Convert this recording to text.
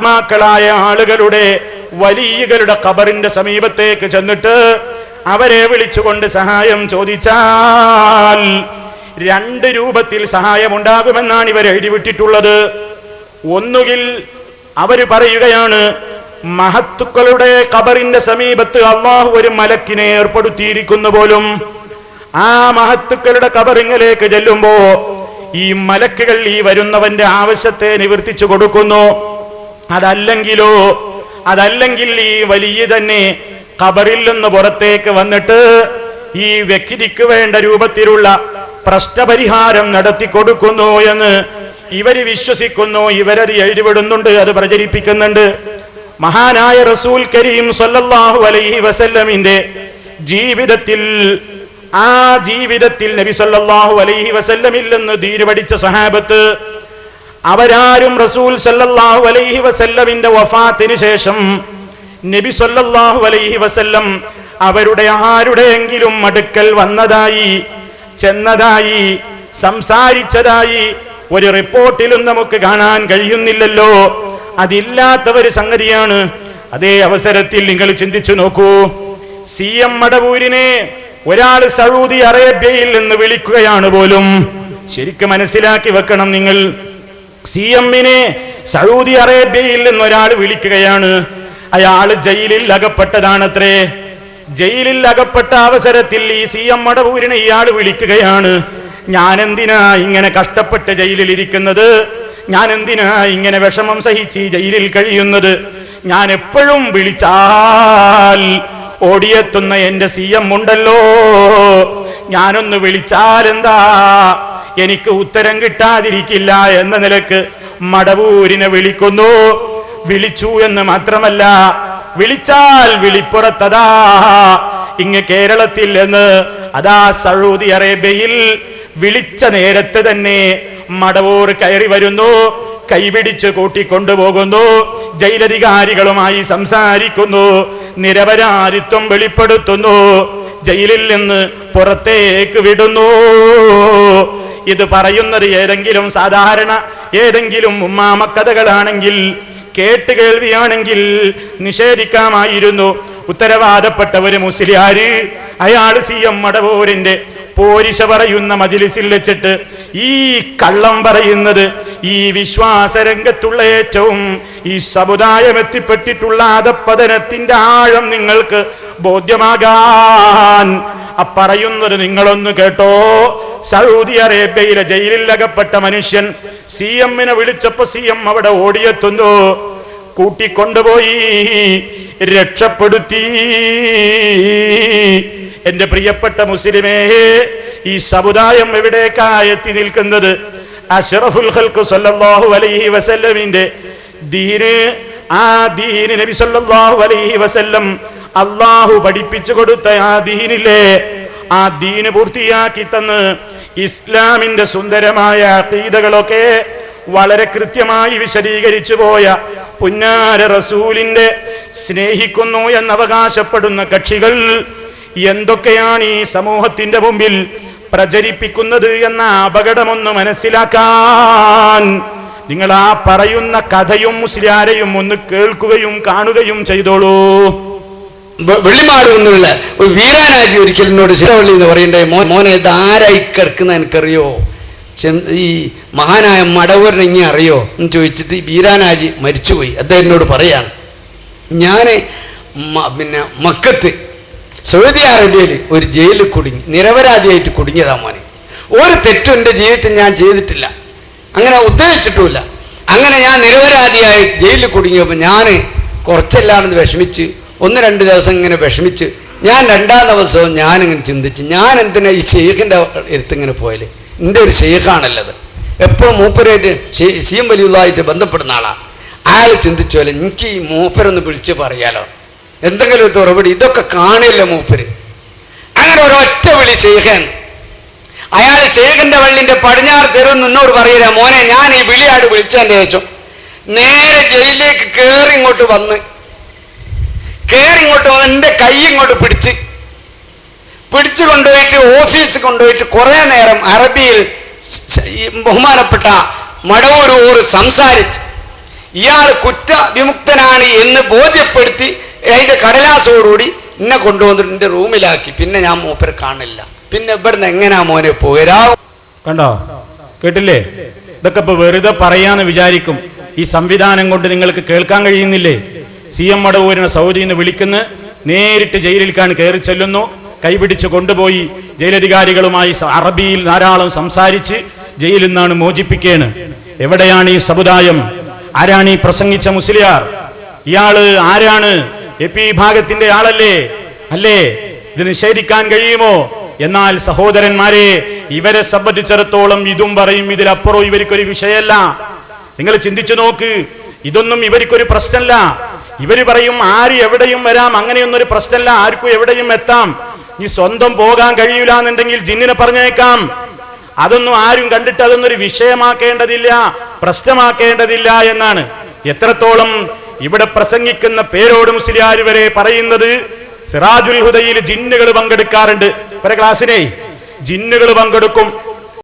മഹാത്മാക്കളായ ആളുകളുടെ വലിയകളുടെ ഖബറിന്റെ സമീപത്തേക്ക് ചെന്നിട്ട് അവരെ വിളിച്ചുകൊണ്ട് സഹായം ചോദിച്ചാൽ രണ്ട് രൂപത്തിൽ സഹായമുണ്ടാകുമെന്നാണ് ഇവർ എഴുതിവിട്ടിട്ടുള്ളത്. ഒന്നുകിൽ അവർ പറയുകയാണ് മഹത്തുക്കളുടെ ഖബറിന്റെ സമീപത്ത് അള്ളാഹു ഒരു മലക്കിനെ ഏർപ്പെടുത്തിയിരിക്കുന്നു പോലും. ആ മഹത്തുക്കളുടെ കബറിങ്ങിലേക്ക് ചെല്ലുമ്പോ ഈ മലക്കുകൾ ഈ വരുന്നവന്റെ ആവശ്യത്തെ നിവർത്തിച്ചു കൊടുക്കുന്നു. അതല്ലെങ്കിലോ? അതല്ലെങ്കിൽ ഈ വലിയ തന്നെ ഖബറിൽ നിന്ന് പുറത്തേക്ക് വന്നിട്ട് ഈ വ്യക്തിക്ക് വേണ്ട രൂപത്തിലുള്ള പ്രശ്നപരിഹാരം നടത്തി കൊടുക്കുന്നു എന്ന് ഇവർ വിശ്വസിക്കുന്നു ഇവരത് എഴുതിവിടുന്നുണ്ട് അത് പ്രചരിപ്പിക്കുന്നുണ്ട്. മഹാനായ റസൂൽ കരീം സല്ലല്ലാഹു അലൈഹി വസല്ലമിന്റെ ജീവിതത്തിൽ ആ ജീവിതത്തിൽ നബി സല്ലല്ലാഹു അലൈഹി വസല്ലമിൽ നിന്ന് ധീര് സഹാബത്ത് അവരാരും റസൂൽ സല്ലല്ലാഹു അലൈഹി വസല്ലമിന്റെ വഫാത്തിന് ശേഷം നബി സല്ലല്ലാഹു അലൈഹി വസല്ലം അവരുടെ ആരുടെയെങ്കിലും അടുക്കൽ വന്നതായി ചെന്നതായി സംസാരിച്ചതായി ഒരു റിപ്പോർട്ടിലും നമുക്ക് കാണാൻ കഴിയുന്നില്ലല്ലോ. അതില്ലാത്ത ഒരു സംഗതിയാണ്. അതേ അവസരത്തിൽ നിങ്ങൾ ചിന്തിച്ചു നോക്കൂ. സി എം മടവൂരിനെ ഒരാൾ സൗദി അറേബ്യയിൽ നിന്ന് വിളിക്കുകയാണ് പോലും. ശരിക്കും മനസ്സിലാക്കി വെക്കണം നിങ്ങൾ. സി എമ്മിനെ സൗദി അറേബ്യയിൽ നിന്ന് ഒരാൾ വിളിക്കുകയാണ്. അയാൾ ജയിലിൽ അകപ്പെട്ടതാണത്രേ. ജയിലിൽ അകപ്പെട്ട അവസരത്തിൽ ഈ സി എം മടവൂരിനെ ഇയാൾ വിളിക്കുകയാണ്. ഞാൻ എന്തിനാ ഇങ്ങനെ കഷ്ടപ്പെട്ട് ജയിലിൽ ഇരിക്കുന്നത് ഞാൻ എന്തിനാ ഇങ്ങനെ വിഷമം സഹിച്ച് ജയിലിൽ കഴിയുന്നത്? ഞാൻ എപ്പോഴും വിളിച്ചാൽ ഓടിയെത്തുന്ന എന്റെ സി എം ഉണ്ടല്ലോ. ഞാനൊന്ന് വിളിച്ചാൽ എന്താ എനിക്ക് ഉത്തരം കിട്ടാതിരിക്കില്ല എന്ന നിലയ്ക്ക് മടവൂരിനെ വിളിക്കുന്നു. വിളിച്ചു എന്ന് മാത്രമല്ല വിളിച്ചാൽ വിളിപ്പുറത്തതാ. ഇങ്ങ് കേരളത്തിൽ എന്ന് അതാ സൗദി അറേബ്യയിൽ വിളിച്ച നേരത്തെ തന്നെ മടവൂർ കയറി വരുന്നു. കൈപിടിച്ച് കൂട്ടിക്കൊണ്ടുപോകുന്നു. ജയിലധികാരികളുമായി സംസാരിക്കുന്നു. നിരപരാധിത്വം വെളിപ്പെടുത്തുന്നു. ജയിലിൽ നിന്ന് പുറത്തേക്ക് വിടുന്നു. ഇത് പറയുന്നത് ഏതെങ്കിലും സാധാരണ ഏതെങ്കിലും ഉമ്മാമക്കഥകളാണെങ്കിൽ കേട്ട് കേൾവിയാണെങ്കിൽ നിഷേധിക്കാമായിരുന്നു. ഉത്തരവാദപ്പെട്ട ഒരു മുസ്ലിയാര് അയാൾ സി എം മടവൂരിന്റെ പോരിശ പറയുന്ന മജിലിസിൽ വെച്ചിട്ട് ഈ കള്ളം പറയുന്നത് ഈ വിശ്വാസരംഗത്തുള്ള ഏറ്റവും ഈ സമുദായം എത്തിപ്പെട്ടിട്ടുള്ള അധപ്പതനത്തിന്റെ ആഴം നിങ്ങൾക്ക് ബോധ്യമാകാൻ. അപ്പറയുന്നത് നിങ്ങളൊന്ന് കേട്ടോ. സൗദി അറേബ്യയിലെ ജയിലിൽ അകപ്പെട്ട മനുഷ്യൻ സി എമ്മിനെ വിളിച്ചപ്പോ സി എം അവിടെ ഓടിയെത്തുന്നു. കൂട്ടിക്കൊണ്ടുപോയി രക്ഷപ്പെടുത്തി. എന്റെ പ്രിയപ്പെട്ട മുസ്ലിമേ ഈ സമുദായം എവിടേക്കാ എത്തി നിൽക്കുന്നത്? അഷറഫുൽ ഖൽഖ് സല്ലല്ലാഹു അലൈഹി വസല്ലമിന്റെ ദീന്. ആ ദീന് നബി സല്ലല്ലാഹു അലൈഹി വസല്ലം അള്ളാഹു പഠിപ്പിച്ചു കൊടുത്ത ആ ദീനില്ലേ? ആ ദീന് പൂർത്തിയാക്കി തന്ന് ഇസ്ലാമിന്റെ സുന്ദരമായ അതീതകളൊക്കെ വളരെ കൃത്യമായി വിശദീകരിച്ചു പോയ പുന്നാര റസൂലിന്റെ സ്നേഹിക്കുന്നു എന്നവകാശപ്പെടുന്ന കക്ഷികൾ എന്തൊക്കെയാണ് ഈ സമൂഹത്തിന്റെ മുമ്പിൽ പ്രചരിപ്പിക്കുന്നത് എന്ന അപകടമൊന്ന് മനസ്സിലാക്കാൻ നിങ്ങൾ ആ പറയുന്ന കഥയും മുസ്ലിയാരെയും ഒന്ന് കേൾക്കുകയും കാണുകയും ചെയ്തോളൂ. വെള്ളിമാട് എന്നുള്ള ഒരു വീരാനാജി ഒരിക്കൽ എന്നോട് എന്ന് പറയണ്ടേ മോ മോനെ ഇതാരായി കിടക്കുന്ന എനിക്കറിയോ? ഈ മഹാനായ മടവൂരിനെ ഇങ്ങനെ അറിയോ? എന്ന് ചോദിച്ചിട്ട് വീരാനാജി മരിച്ചുപോയി. അദ്ദേഹം എന്നോട് പറയാണ് ഞാൻ പിന്നെ മക്കത്ത് സൗദി അറേബ്യയിൽ ഒരു ജയിലിൽ കുടുങ്ങി നിരപരാധിയായിട്ട് കുടുങ്ങിയതാ മോനെ. ഒരു തെറ്റും എന്റെ ജീവിതത്തിൽ ഞാൻ ചെയ്തിട്ടില്ല. അങ്ങനെ ഉദ്ദേശിച്ചിട്ടുമില്ല. അങ്ങനെ ഞാൻ നിരപരാധിയായി ജയിലിൽ കുടുങ്ങിയപ്പോൾ ഞാൻ കുറച്ചെല്ലാണെന്ന് വിഷമിച്ച് ഒന്ന് രണ്ട് ദിവസം ഇങ്ങനെ വിഷമിച്ച് ഞാൻ രണ്ടാം ദിവസവും ഞാനിങ്ങനെ ചിന്തിച്ച് ഞാൻ എന്തിനാ ഈ ഷെയ്ഖിന്റെ അടുത്ത് ഇങ്ങനെ പോയാൽ എന്റെ ഒരു ഷെയ്ഖാണല്ലത് എപ്പോഴും മൂപ്പരായിട്ട് സി എം വലിയതായിട്ട് ബന്ധപ്പെടുന്ന ആളാണ് അയാൾ ചിന്തിച്ചു പോലെ എനിക്ക് ഈ മൂപ്പരൊന്ന് വിളിച്ച് പറയാലോ. എന്തെങ്കിലും ഒരു തുറപടി ഇതൊക്കെ കാണില്ല മൂപ്പര്? അങ്ങനെ ഒരൊറ്റ വിളി ഷെയ്ഖൻ അയാൾ ഷെയ്ഖിന്റെ വള്ളിന്റെ പടിഞ്ഞാറ് തെരുവ് നിന്നോട് പറയില്ല മോനെ ഞാൻ ഈ വിളിയാട് വിളിച്ചതിന്റെ ശേഷം നേരെ ജയിലിലേക്ക് കയറി ഇങ്ങോട്ട് വന്ന് കയറി ഇങ്ങോട്ട് വന്ന് എന്റെ കൈ ഇങ്ങോട്ട് പിടിച്ച്. പിടിച്ചു കൊണ്ടുപോയിട്ട് ഓഫീസിൽ കൊണ്ടുപോയിട്ട് കുറേ നേരം അറബിയിൽ ബഹുമാനപ്പെട്ട മടവൂരൂർ സംസാരിച്ചു. ഇയാൾ കുറ്റവിമുക്തനാണ് എന്ന് ബോധ്യപ്പെടുത്തി അതിന്റെ കടലാസോടുകൂടി എന്നെ കൊണ്ടുവന്നിട്ട് എന്റെ റൂമിലാക്കി. പിന്നെ ഞാൻ മൂപ്പരെ കാണില്ല. പിന്നെ ഇവിടുന്ന് എങ്ങനെയാ മോനെ പോരാ കണ്ടോ? കേട്ടില്ലേ? ഇതൊക്കെ ഇപ്പൊ വെറുതെ പറയാന്ന് വിചാരിക്കും. ഈ സംവിധാനം കൊണ്ട് നിങ്ങൾക്ക് കേൾക്കാൻ കഴിയുന്നില്ലേ? സി എം മടവൂരിനെ സൗദിന്ന് വിളിക്കുന്ന. നേരിട്ട് ജയിലിൽ കാണി കയറി ചെല്ലുന്നു. കൈപിടിച്ച് കൊണ്ടുപോയി ജയിലധികാരികളുമായി അറബിയിൽ ധാരാളം സംസാരിച്ച് ജയിലിൽ നിന്നാണ് മോചിപ്പിക്കേണ്. എവിടെയാണ് ഈ സമുദായം? ആരാണ് ഈ പ്രസംഗിച്ച മുസ്ലിയാർ? ഇയാൾ ആരാണ്? എ പി വിഭാഗത്തിന്റെ ആളല്ലേ? അല്ലേ? ഇത് നിഷേധിക്കാൻ കഴിയുമോ? എന്നാൽ സഹോദരന്മാരെ ഇവരെ സംബന്ധിച്ചിടത്തോളം ഇതും പറയും ഇതിലപ്പുറം ഇവർക്കൊരു വിഷയമല്ല നിങ്ങൾ ചിന്തിച്ചു നോക്ക്. ഇതൊന്നും ഇവർക്കൊരു പ്രശ്നമല്ല ഇവർ പറയും ആര് എവിടെയും വരാം അങ്ങനെയൊന്നൊരു പ്രശ്നമല്ല ആർക്കും എവിടെയും എത്താം. നീ സ്വന്തം പോകാൻ കഴിയൂല എന്നുണ്ടെങ്കിൽ ജിന്നിനെ പറഞ്ഞേക്കാം. അതൊന്നും ആരും കണ്ടിട്ട് അതൊന്നും ഒരു വിഷയമാക്കേണ്ടതില്ല പ്രശ്നമാക്കേണ്ടതില്ല എന്നാണ്. എത്രത്തോളം ഇവിടെ പ്രസംഗിക്കുന്ന പേരോട് മുസ്ലിയാർ വരെ പറയുന്നത് സിറാജുൽ ഹുദയിൽ ജിന്നുകൾ പങ്കെടുക്കാറുണ്ട്. ഒരു ക്ലാസ്സിനെ ജിന്നുകൾ പങ്കെടുക്കും.